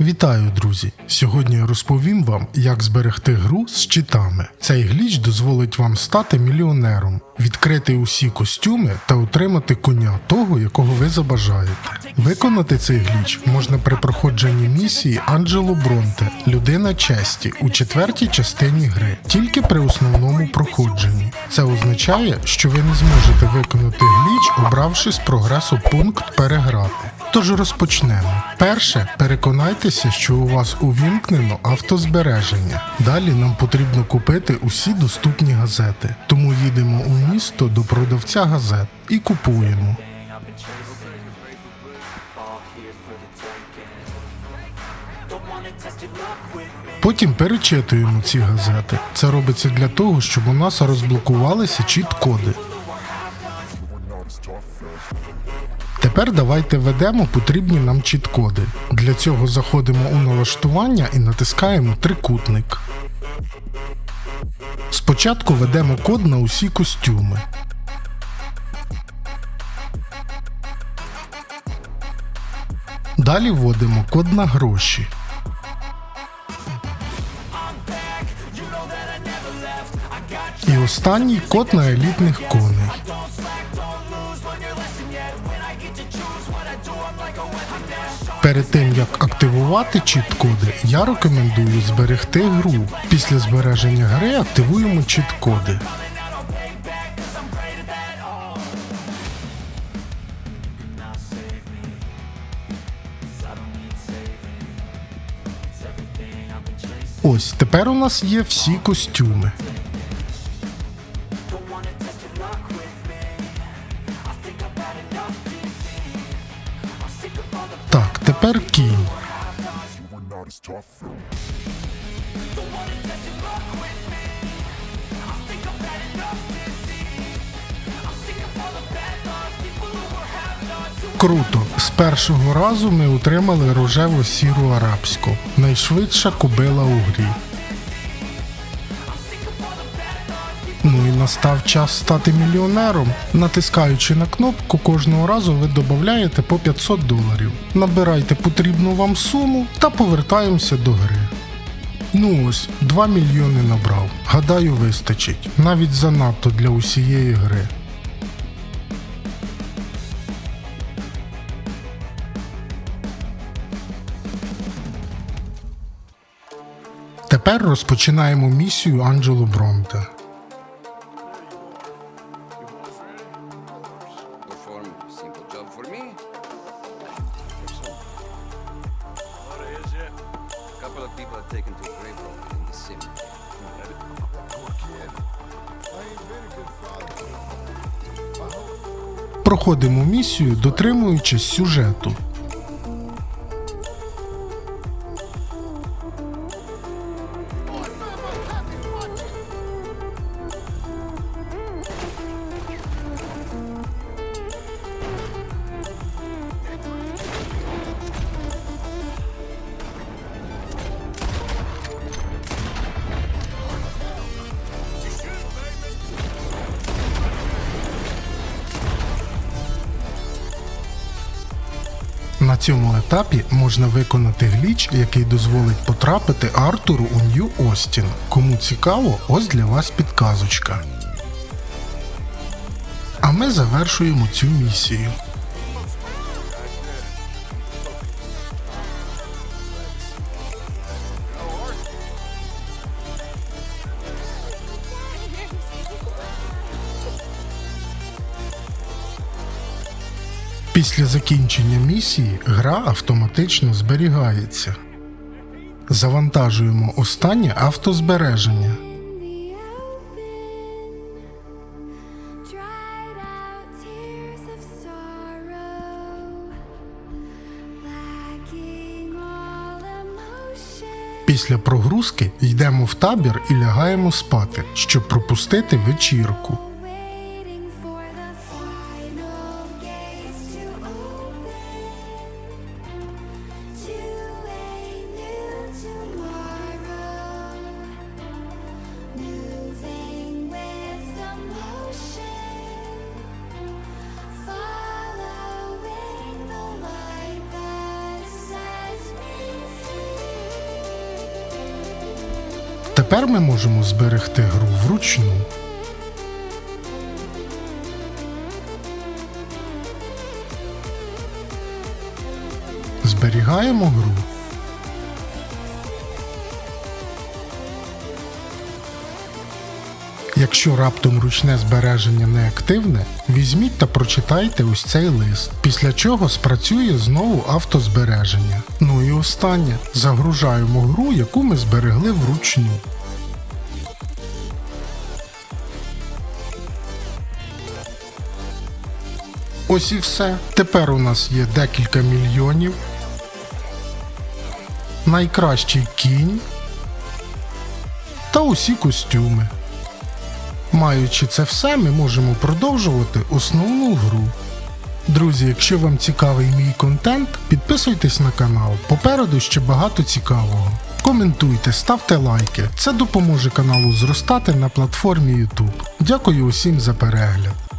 Вітаю, друзі! Сьогодні я розповім вам, як зберегти гру з читами. Цей гліч дозволить вам стати мільйонером, відкрити усі костюми та отримати коня того, якого ви забажаєте. Виконати цей гліч можна при проходженні місії Анджело Бронте Людина честі у четвертій частині гри, тільки при основному проходженні. Це означає, що ви не зможете виконати гліч, обравши з прогресу пункт переграти. Тож розпочнемо. Перше, переконайтеся, що у вас увімкнено автозбереження. Далі нам потрібно купити усі доступні газети. Тому їдемо у місто до продавця газет і купуємо. Потім перечитуємо ці газети. Це робиться для того, щоб у нас розблокувалися чіт-коди. Тепер давайте введемо потрібні нам чіт-коди. Для цього заходимо у налаштування і натискаємо трикутник. Спочатку введемо код на усі костюми. Далі вводимо код на гроші. І останній код на елітних коней. Перед тим як активувати чіт-коди, я рекомендую зберегти гру. Після збереження гри активуємо чіт-коди. Ось тепер у нас є всі костюми. Тепер кінь. Круто! З першого разу ми отримали рожеву сіру арабську, найшвидша кобила у грі. Настав час стати мільйонером. Натискаючи на кнопку, кожного разу ви додаєте по 500 доларів. Набирайте потрібну вам суму та повертаємося до гри. Ну ось, 2 мільйони набрав. Гадаю, вистачить. Навіть занадто для усієї гри. Тепер розпочинаємо місію Анджело Бронте. Taken to grave rock in the sim. Проходимо місію, дотримуючись сюжету. На цьому етапі можна виконати гліч, який дозволить потрапити Артуру у Нью Остін. Кому цікаво, ось для вас підказочка. А ми завершуємо цю місію. Після закінчення місії гра автоматично зберігається. Завантажуємо останнє автозбереження. Після прогрузки йдемо в табір і лягаємо спати, щоб пропустити вечірку. Тепер ми можемо зберегти гру вручну. Зберігаємо гру. Якщо раптом ручне збереження не активне, візьміть та прочитайте ось цей лист, після чого спрацює знову автозбереження. Ну і останнє загружаємо гру, яку ми зберегли вручну. Ось і все. Тепер у нас є декілька мільйонів. Найкращий кінь та усі костюми. Маючи це все, ми можемо продовжувати основну гру. Друзі, якщо вам цікавий мій контент, підписуйтесь на канал. Попереду ще багато цікавого. Коментуйте, ставте лайки. Це допоможе каналу зростати на платформі YouTube. Дякую усім за перегляд.